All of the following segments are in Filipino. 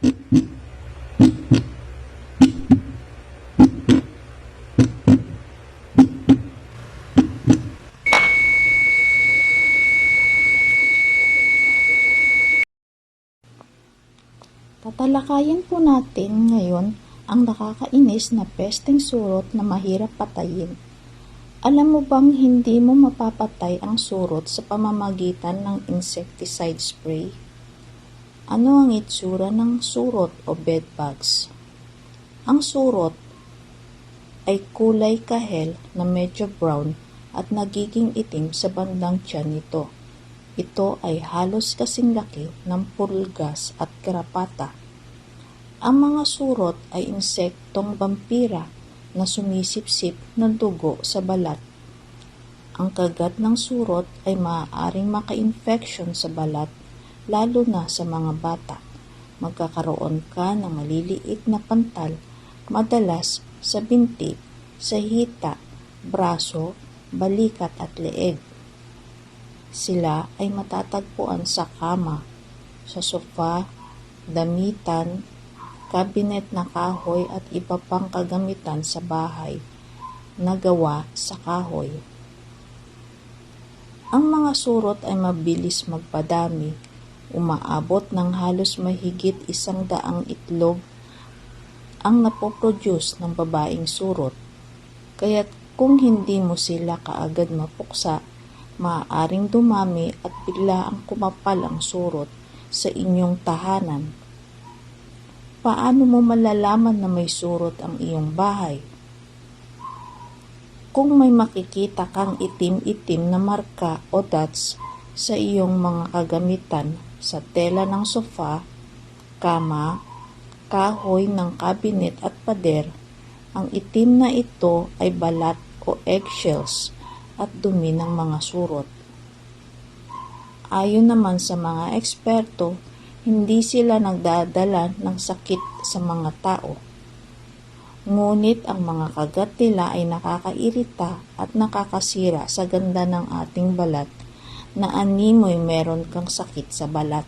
Tatalakayin po natin ngayon ang nakakainis na pesteng surot na mahirap patayin. Alam mo bang hindi mo mapapatay ang surot sa pamamagitan ng insecticide spray? Ano ang itsura ng surot o bedbugs? Ang surot ay kulay kahel na medyo brown at nagiging itim sa bandang tiyan nito. Ito ay halos kasing laki ng pulgas at karapata. Ang mga surot ay insektong vampira na sumisipsip ng dugo sa balat. Ang kagat ng surot ay maaaring maka-infection sa balat lalo na sa mga bata. Magkakaroon ka ng maliliit na pantal, madalas sa binti, sa hita, braso, balikat at leeg. Sila ay matatagpuan sa kama, sa sofa, damitan, kabinet na kahoy at iba pang kagamitan sa bahay na gawa sa kahoy. Ang mga surot ay mabilis magpadami, umaabot ng halos mahigit isang daang itlog ang napoproduce ng babaeng surot. Kaya't kung hindi mo sila kaagad mapuksa, maaaring dumami at bigla ang kumapal ang surot sa inyong tahanan. Paano mo malalaman na may surot ang iyong bahay? Kung may makikita kang itim-itim na marka o dots sa iyong mga kagamitan sa tela ng sofa, kama, kahoy ng kabinet at pader, ang itim na ito ay balat o eggshells at dumi ng mga surot. Ayon naman sa mga eksperto, hindi sila nagdadala ng sakit sa mga tao. Ngunit ang mga kagat nila ay nakakairita at nakakasira sa ganda ng ating balat na animoy meron kang sakit sa balat.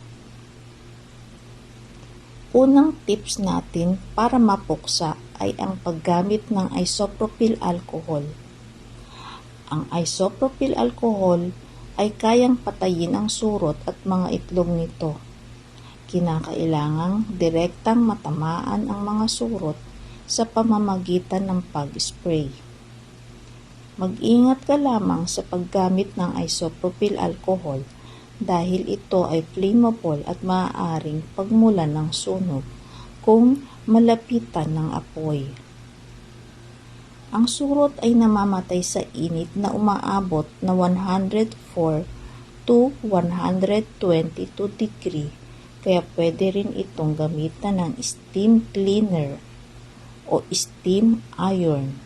Unang tips natin para mapuksa ay ang paggamit ng isopropyl alcohol. Ang isopropyl alcohol ay kayang patayin ang surot at mga itlog nito. Kinakailangang direktang matamaan ang mga surot sa pamamagitan ng pag-spray. Mag-ingat ka lamang sa paggamit ng isopropyl alcohol dahil ito ay flammable at maaaring pagmulan ng sunog kung malapitan ng apoy. Ang surot ay namamatay sa init na umaabot na 104 to 122 degree kaya pwede rin itong gamitan ng steam cleaner o steam iron.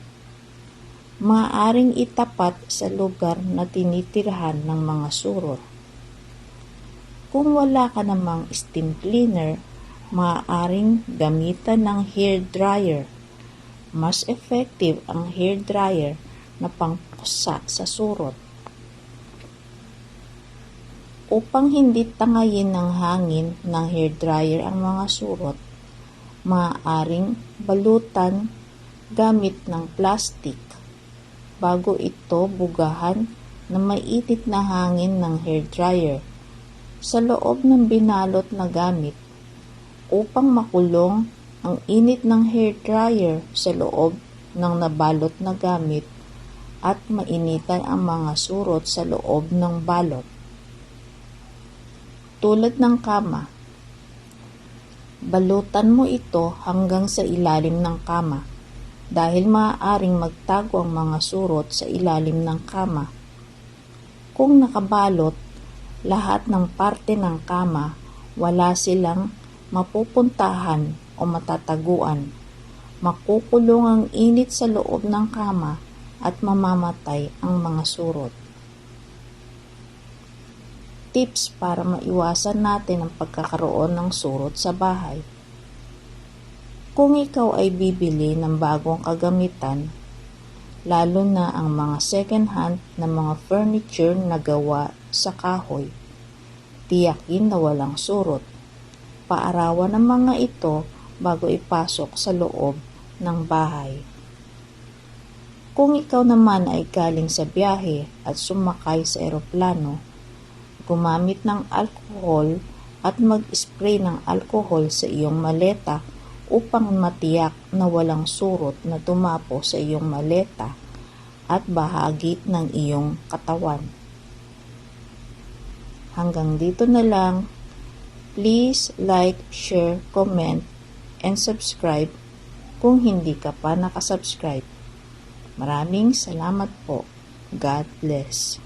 Maaring itapat sa lugar na tinitirhan ng mga surot. Kung wala ka namang steam cleaner, maaaring gamitan ng hair dryer. Mas effective ang hair dryer na pangpusa sa surot. Upang hindi tangayin ng hangin ng hair dryer ang mga surot, maaaring balutan gamit ng plastic bago ito bugahan na maitit na hangin ng hair dryer sa loob ng binalot na gamit upang makulong ang init ng hair dryer sa loob ng nabalot na gamit at mainitan ang mga surot sa loob ng balot. Tulad ng kama, balutan mo ito hanggang sa ilalim ng kama dahil maaaring magtago ang mga surot sa ilalim ng kama. Kung nakabalot, lahat ng parte ng kama, wala silang mapupuntahan o matataguan. Makukulong ang init sa loob ng kama at mamamatay ang mga surot. Tips para maiwasan natin ang pagkakaroon ng surot sa bahay. Kung ikaw ay bibili ng bagong kagamitan, lalo na ang mga second hand na mga furniture na gawa sa kahoy, tiyakin na walang surot. paarawan ng mga ito bago ipasok sa loob ng bahay. Kung ikaw naman ay galing sa biyahe at sumakay sa eroplano, gumamit ng alkohol at mag-spray ng alkohol sa iyong maleta upang matiyak na walang surot na tumapo sa iyong maleta at bahagi ng iyong katawan. Hanggang dito na lang. Please like, share, comment, and subscribe kung hindi ka pa nakasubscribe. Maraming salamat po. God bless.